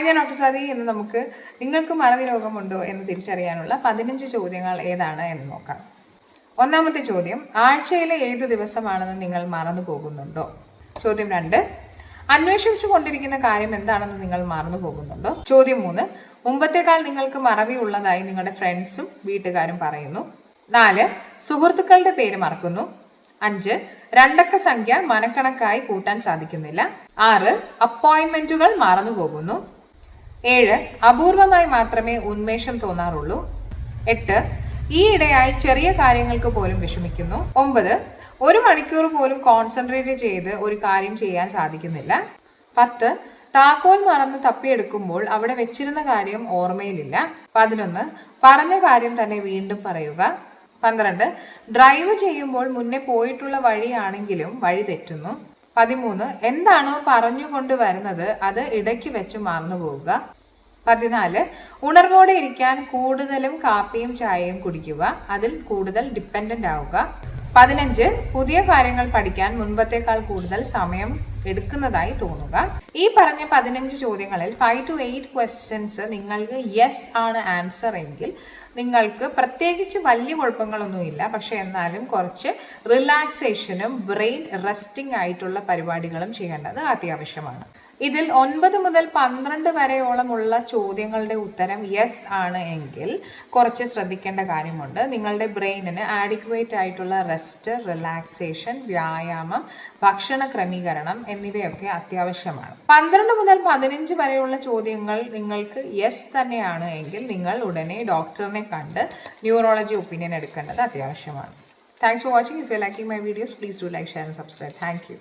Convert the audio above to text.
Hi ഞാൻ doctor Saadi ഇന്ന് നമുക്ക് നിങ്ങൾക്ക് മറവി രോഗമുണ്ടോ എന്ന് തിരിച്ചറിയാനുള്ള പതിനഞ്ച് ചോദ്യങ്ങൾ ഏതാണ് എന്ന് നോക്കാം. ഒന്നാമത്തെ ചോദ്യം ആഴ്ചയിലെ ഏത് ദിവസമാണെന്ന് നിങ്ങൾ മറന്നു പോകുന്നുണ്ടോ? ചോദ്യം രണ്ട് അന്വേഷിച്ചു കൊണ്ടിരിക്കുന്ന കാര്യം എന്താണെന്ന് നിങ്ങൾ മറന്നു പോകുന്നുണ്ടോ? ചോദ്യം മൂന്ന് മുമ്പത്തേക്കാൾ നിങ്ങൾക്ക് മറവി ഉള്ളതായി നിങ്ങളുടെ ഫ്രണ്ട്സും വീട്ടുകാരും പറയുന്നു. നാല് സുഹൃത്തുക്കളുടെ പേര് മറക്കുന്നു. അഞ്ച് രണ്ടക്ക സംഖ്യ മനക്കണക്കായി കൂട്ടാൻ സാധിക്കുന്നില്ല. ആറ് അപ്പോയിന്റ്മെന്റുകൾ മറന്നു പോകുന്നു. ഏഴ് അപൂർവമായി മാത്രമേ ഉന്മേഷം തോന്നാറുള്ളൂ. എട്ട് ഈയിടെയായി ചെറിയ കാര്യങ്ങൾക്ക് പോലും വിഷമിക്കുന്നു. ഒമ്പത് ഒരു മണിക്കൂർ പോലും കോൺസെൻട്രേറ്റ് ചെയ്ത് ഒരു കാര്യം ചെയ്യാൻ സാധിക്കുന്നില്ല. പത്ത് താക്കോൽ മറന്ന് തപ്പിയെടുക്കുമ്പോൾ അവിടെ വെച്ചിരുന്ന കാര്യം ഓർമ്മയിലില്ല. പതിനൊന്ന് പറഞ്ഞ കാര്യം തന്നെ വീണ്ടും പറയുക. പന്ത്രണ്ട് ഡ്രൈവ് ചെയ്യുമ്പോൾ മുന്നേ പോയിട്ടുള്ള വഴിയാണെങ്കിലും വഴി തെറ്റുന്നു. പതിമൂന്ന്. എന്താണോ പറഞ്ഞുകൊണ്ട് വരുന്നത് അത് ഇടയ്ക്ക് വെച്ച് മറന്നു പോവുക. പതിനാല്. ഉണർവോടെ ഇരിക്കാൻ കൂടുതലും കാപ്പിയും ചായയും കുടിക്കുക. അതിൽ കൂടുതൽ ഡിപ്പെൻഡന്റ് ആവുക. പതിനഞ്ച്. പുതിയ കാര്യങ്ങൾ പഠിക്കാൻ മുൻപത്തേക്കാൾ കൂടുതൽ സമയം എടുക്കുന്നതായി തോന്നുക. ഈ പറഞ്ഞ പതിനഞ്ച് ചോദ്യങ്ങളിൽ ഫൈവ് ടു എയ്റ്റ് ക്വസ്റ്റ്യൻസ് നിങ്ങൾക്ക് യെസ് ആണ് ആൻസർ എങ്കിൽ നിങ്ങൾക്ക് പ്രത്യേകിച്ച് വലിയ കുഴപ്പങ്ങളൊന്നുമില്ല. പക്ഷെ എന്നാലും കുറച്ച് റിലാക്സേഷനും ബ്രെയിൻ റെസ്റ്റിംഗ് ആയിട്ടുള്ള പരിപാടികളും ചെയ്യേണ്ടത് അത്യാവശ്യമാണ്. ഇതിൽ ഒൻപത് മുതൽ പന്ത്രണ്ട് വരെയോളമുള്ള ചോദ്യങ്ങളുടെ ഉത്തരം യെസ് ആണ് എങ്കിൽ കുറച്ച് ശ്രദ്ധിക്കേണ്ട കാര്യമുണ്ട്. നിങ്ങളുടെ ബ്രെയിനിന് ആഡിക്വേറ്റ് ആയിട്ടുള്ള റെസ്റ്റ് റിലാക്സേഷൻ വ്യായാമം ഭക്ഷണ ക്രമീകരണം എന്നിവയൊക്കെ അത്യാവശ്യമാണ്. പന്ത്രണ്ട് മുതൽ പതിനഞ്ച് വരെയുള്ള ചോദ്യങ്ങൾ നിങ്ങൾക്ക് യെസ് തന്നെയാണ് എങ്കിൽ നിങ്ങൾ ഉടനെ ഡോക്ടറിനെ കണ്ട് ന്യൂറോളജി ഒപ്പീനിയൻ എടുക്കേണ്ടത് അത്യാവശ്യമാണ്. Thanks for watching if you liking my videos please do like share and subscribe thank you